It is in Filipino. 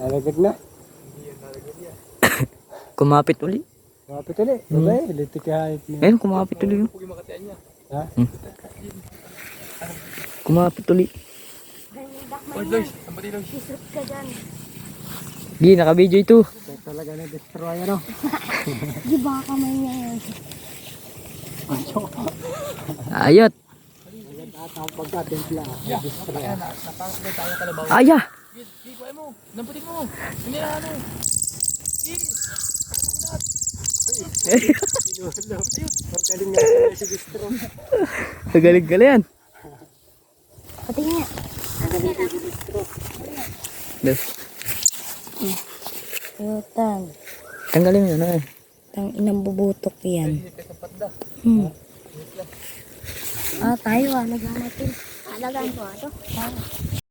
Nalagag na. Kumapit uli. Kapit ulit. Babay, litik kahit na. Ayun, kumapit uli. oh. Ha? Kumapit uli. Isot ka dyan. Gi, naka-video ito. Talaga na-destroy ano. Di ba kamay niya yan? Ayot. At ang pagkatimpla. Destroy. Aya. Ang galing nga si Distro. Galing-galing yan. Pati nga. Des. Yutan. Tanggalin mo ah. Tang inang bubutok yan. Hmm. Ah, tayo ah. Ah, lagyan ko ah. to. Tayo.